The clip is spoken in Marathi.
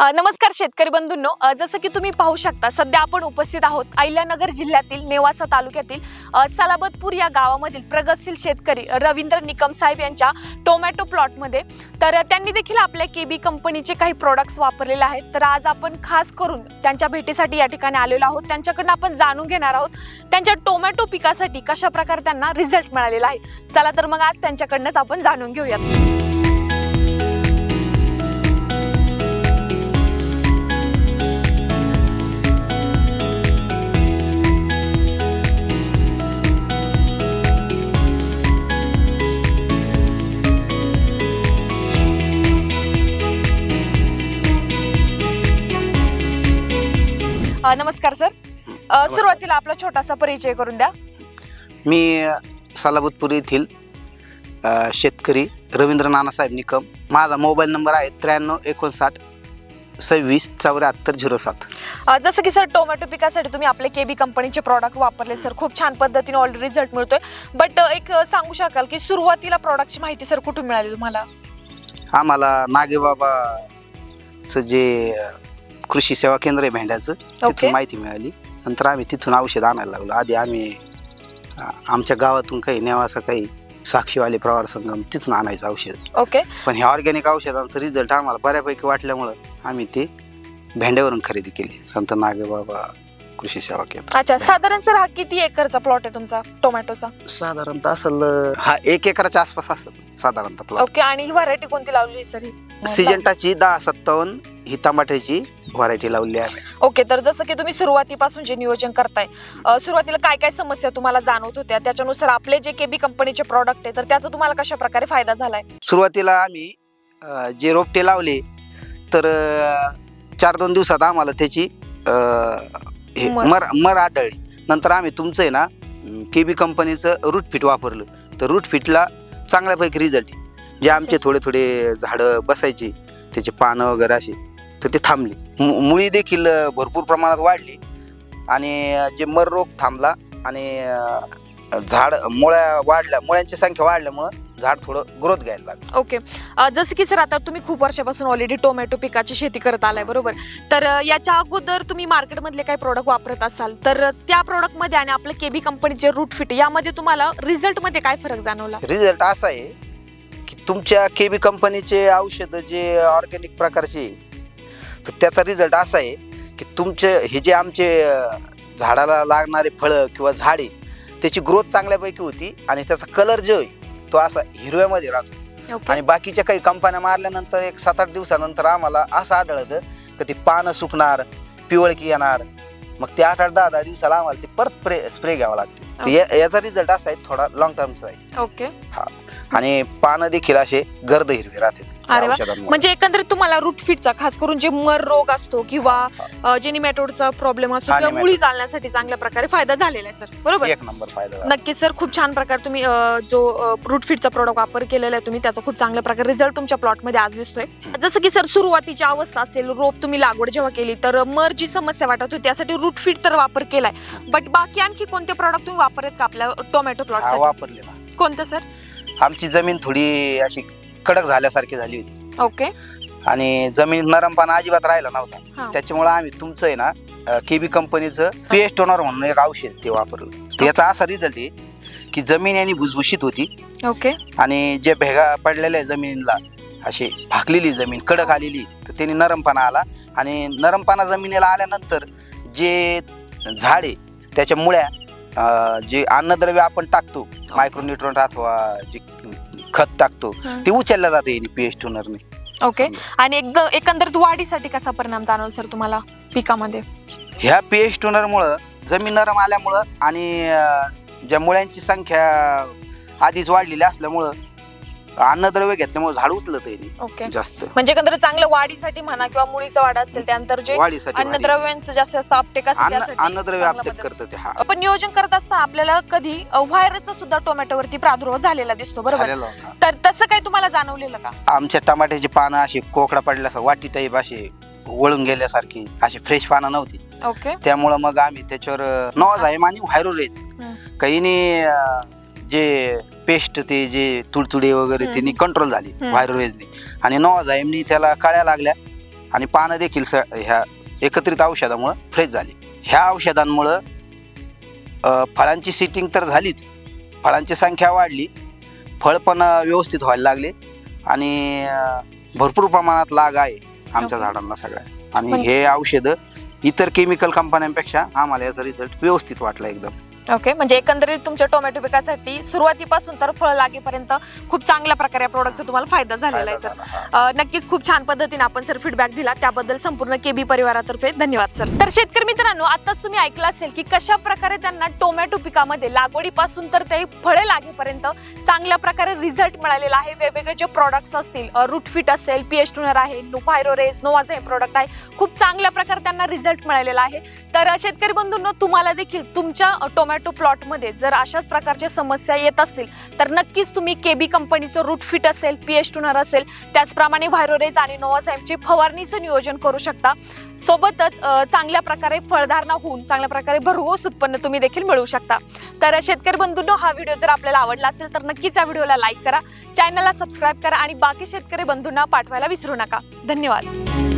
नमस्कार शेतकरी बंधूंनो. जसं की तुम्ही पाहू शकता सध्या आपण उपस्थित आहोत अहिल्यानगर जिल्ह्यातील नेवासा तालुक्यातील सलाबतपूर या गावामधील प्रगतशील शेतकरी रवींद्र निकम साहेब यांच्या टोमॅटो प्लॉटमध्ये. तर त्यांनी देखील आपल्या केबी कंपनीचे काही प्रोडक्ट्स वापरलेले आहेत. तर आज आपण खास करून त्यांच्या भेटीसाठी या ठिकाणी आलेलो आहोत. त्यांच्याकडनं आपण जाणून घेणार आहोत त्यांच्या टोमॅटो पिकासाठी कशा प्रकारे त्यांना रिझल्ट मिळालेला आहे. चला तर मग आज त्यांच्याकडनंच आपण जाणून घेऊयात. नमस्कार सर. अ, सुरुवातीला आपला छोटासा परिचय करून द्या. मी सलाबतपूर येथील अ, शेतकरी रवींद्र नानासाहेब निकम. माझा मोबाईल नंबर आहे त्र्याण्णव एकोणसाठ सव्वीस चौऱ्याहत्तर झिरो सात. अ, जसं की सर टोमॅटो पिकासाठी तुम्ही आपले केबी कंपनीचे प्रॉडक्ट वापरले सर. खूप छान पद्धतीने ऑलरेडी रिझल्ट मिळतोय. बट एक सांगू शकाल की सुरुवातीला प्रॉडक्टची माहिती सर कुठून मिळाली तुम्हाला? आम्हाला नागेबाबाचं जे कृषी सेवा केंद्र आहे भेंड्याचं. तिथून माहिती मिळाली. नंतर आम्ही तिथून औषध आणायला लागलो. आधी आम्ही आमच्या गावातून काही नेवासा काही साक्षीवाले प्रवार संगम तिथून आणायचं औषध. ओके. पण ह्या ऑर्गॅनिक औषधांचा रिझल्ट आम्हाला बऱ्यापैकी वाटल्यामुळं आम्ही ते भेंड्यावरून खरेदी केली. संत नागेबाबा कृषी सेवा केंद्र. अच्छा साधारण सर हा किती एकरचा प्लॉट आहे तुमचा? टोमॅटोचा साधारणतः असेल अं, हा एक एकराच्या आसपास असेल साधारणतः प्लॉट ओके आणि व्हरायटी कोणती लावली सर ही? सिजंटाची दहा सत्तावन्न ही टमाट्याची व्हरायटी लावली आहे. ओके तर जसं की तुम्ही सुरुवातीपासून जे नियोजन करताय अ, सुरुवातीला काय काय समस्या तुम्हाला जाणवत होत्या? त्याच्यानुसार आपले जे केबी कंपनीचे प्रॉडक्ट आहे तर त्याचा तुम्हाला कशा प्रकारे फायदा झालाय? सुरुवातीला आम्ही अं, जे रोपटे लावले तर चार दोन दिवसात आम्हाला त्याची अं, हे मर. मर मर आढळली. नंतर आम्ही तुमचं आहे ना केबी कंपनीचं रूट फिट वापरलं. तर रूट फिटला चांगल्यापैकी रिझल्ट जे आमचे थोडे थोडे झाडं बसायचे त्याचे पानं वगैरे असे तर ते थांबले. मुळी देखील भरपूर प्रमाणात वाढली. आणि जे मर रोग थांबला आणि झाड मुळ्या वाढल्या मुळ्यांची संख्या वाढल्यामुळं झाड थोडं ग्रोथ घ्यायला लागलं. ओके. जसं की सर आता तुम्ही खूप वर्षापासून ऑलरेडी टोमॅटो पिकाची शेती करत आलाय बरोबर? तर याच्या अगोदर तुम्ही मार्केटमधले काही प्रोडक्ट वापरत असाल तर त्या प्रोडक्टमध्ये आणि आपलं केबी कंपनीचे रूट फिट यामध्ये तुम्हाला रिझल्टमध्ये काय फरक जाणवला? रिझल्ट असा आहे की तुमच्या केबी कंपनीचे औषधं जे ऑर्गॅनिक प्रकारचे तर त्याचा रिझल्ट असा आहे की तुमचे हे जे आमचे झाडाला लागणारे फळं किंवा झाडे त्याची ग्रोथ चांगल्यापैकी होती आणि त्याचा कलर जो आहे तो असा हिरव्यामध्ये राहतो. आणि बाकीच्या काही कंपन्या मारल्यानंतर एक सात आठ दिवसानंतर आम्हाला असं आढळतं की ती पानं सुकणार पिवळकी येणार. मग ते आठ आठ दहा दहा दिवसाला आम्हाला ते परत स्प्रे घ्यावं लागते. याचा रिझल्ट असा आहे थोडा लॉंग टर्मचा आहे. ओके. आणि पानं देखील असे गर्द हिरवे राहतात अरे वा. औषधांमुळे. म्हणजे एकंदरीत तुम्हाला रूट फिटचा खास करून जे मर रोग असतो किंवा अ, जे निमॅटोडचा प्रॉब्लेम असतो हा, किंवा. मुळी चालण्यासाठी चांगल्या प्रकारे फायदा झालेला आहे सर. बरोबर? एक नंबर फायदा झाला. नक्कीच सर. खूप छान प्रकारे तुम्ही अ, जो रूट फिटचा प्रोडक्ट वापर केलेला आहे तुम्ही त्याचा खूप चांगल्या प्रकारे रिझल्ट तुमच्या प्लॉटमध्ये आज दिसतोय. जसं की सर सुरुवातीची अवस्था असेल रोप तुम्ही लागवड जेव्हा केली तर मर जी समस्या वाटत होती त्यासाठी रूट फिट तर वापर केलाय. बट बाकी आणखी कोणते प्रॉडक्ट तुम्ही वापरत का आपल्या टोमॅटो हा प्लॉट वापरले ना कोणतं सर? आमची जमीन थोडी अशी कडक झाल्यासारखी झाली होती. ओके. आणि जमीन नरमपणा अजिबात राहिला हा. नव्हता त्याच्यामुळे आम्ही तुमचं आहे ना केबी कंपनीचं पीएच टोनर म्हणून एक औषध ते वापरलं. तर याचा असा रिझल्ट आहे की जमीन यांनी भुसभुशीत होती. ओके. आणि जे भेगा पडलेल्या आहे जमिनीला अशी भाकलेली जमीन कडक आलेली तर त्यांनी नरमपणा आला. आणि नरमपणा जमिनीला आल्यानंतर जे झाड त्याच्या मुळ्या अं, जे अन्नद्रव्य आपण टाकतो मायक्रोन्युट्रॉन अथवा जे खत टाकतो. ते उचललं जाते पीएच टोनरने ओके आणि एकदम एकंदरीत वाढीसाठी कसा परिणाम जाणवल सर तुम्हाला पिकामध्ये? ह्या पीएच टोनरमुळं जमीन नरम आल्यामुळं आणि अं, ज्या मुळ्यांची संख्या आधीच वाढलेली असल्यामुळं अन्नद्रव्य घेतल्यामुळे झाड उचलत आहे ओके जास्त. म्हणजे एकंदरीत चांगलं वाढीसाठी म्हणा किंवा मुळीचं वाढ असेल त्यानंतर जे वाढीसाठी. अन्नद्रव्यांचं जास्त जास्त अपटेक असेल अन्न त्यासाठी अन्नद्रव्य चांगला अपटेक मदत करतं ते हा. आपण नियोजन करत असताना आपल्याला कधी व्हायरसचा सुद्धा टोमॅटोवरती प्रादुर्भाव झालेला दिसतो बरोबर? झालेला होता. तर तसं काही तुम्हाला जाणवलेलं का? आमच्या टमाट्याची पानं अशी कोकडा पडल्यास वाटी टाईप अशी वळून गेल्यासारखी अशी फ्रेश पानं नव्हती. ओके त्यामुळं मग आम्ही त्याच्यावर नॉज आहे आणि व्हायरोरेज हम्म. काहीनी अं, जे पेस्ट ते जे तुडतुडे वगैरे हम्म. त्यांनी कंट्रोल झाली हम्म. व्हायरोरेजनी आणि आहे त्याला कळ्या लागल्या आणि पानं देखील स ह्या एकत्रित औषधामुळं फ्रेश झाली. ह्या औषधांमुळं अ, फळांची सिटिंग तर झालीच. फळांची संख्या वाढली. फळ पण अ, व्यवस्थित व्हायला लागले. आणि अ, भरपूर प्रमाणात लाग आहे आमच्या. झाडांना सगळ्या. आणि पण- हे औषधं इतर केमिकल कंपन्यांपेक्षा आम्हाला याचा रिझल्ट व्यवस्थित वाटला एकदम. ओके म्हणजे एकंदरीत तुमच्या टोमॅटो पिकासाठी सुरुवातीपासून तर फळ लागेपर्यंत खूप चांगल्या प्रकारे या प्रोडक्टचा तुम्हाला फायदा झालेला आहे सर नक्कीच खूप छान पद्धतीने आपण सर फीडबॅक दिला. त्याबद्दल संपूर्ण केबी परिवारातर्फे धन्यवाद सर तर शेतकरी मित्रांनो आताच तुम्ही ऐकलं असेल की कशा प्रकारे त्यांना टोमॅटो पिकामध्ये लागवडीपासून तर ते फळे लागेपर्यंत चांगल्या प्रकारे रिझल्ट मिळालेला आहे. वेगवेगळे जे प्रॉडक्ट्स असतील रूटफिट असेल पी एच टुनर आहे व्हायरोरेज नोवाचं हे प्रोडक्ट आहे. खूप चांगल्या प्रकारे त्यांना रिझल्ट मिळालेला आहे. तर शेतकरी बंधूंनो तुम्हाला देखील तुमच्या अ, टोमॅटो प्लॉटमध्ये जर अशाच प्रकारच्या समस्या येत असतील तर नक्कीच तुम्ही केबी कंपनीचं रूटफिट असेल पी एच टुनर असेल त्याचप्रमाणे व्हायरोरेज आणि नोवाझाईमची फवारणीचं नियोजन करू शकता. सोबतच चांगल्या प्रकारे फळधारणा होऊन चांगल्या प्रकारे भरघोस उत्पन्न तुम्ही देखील मिळवू शकता. तर शेतकरी बंधूंनो हा व्हिडिओ जर आपल्याला आवडला असेल तर नक्कीच या व्हिडिओला लाईक करा चॅनलला सबस्क्राईब करा आणि बाकी शेतकरी बंधूंना पाठवायला विसरू नका. धन्यवाद.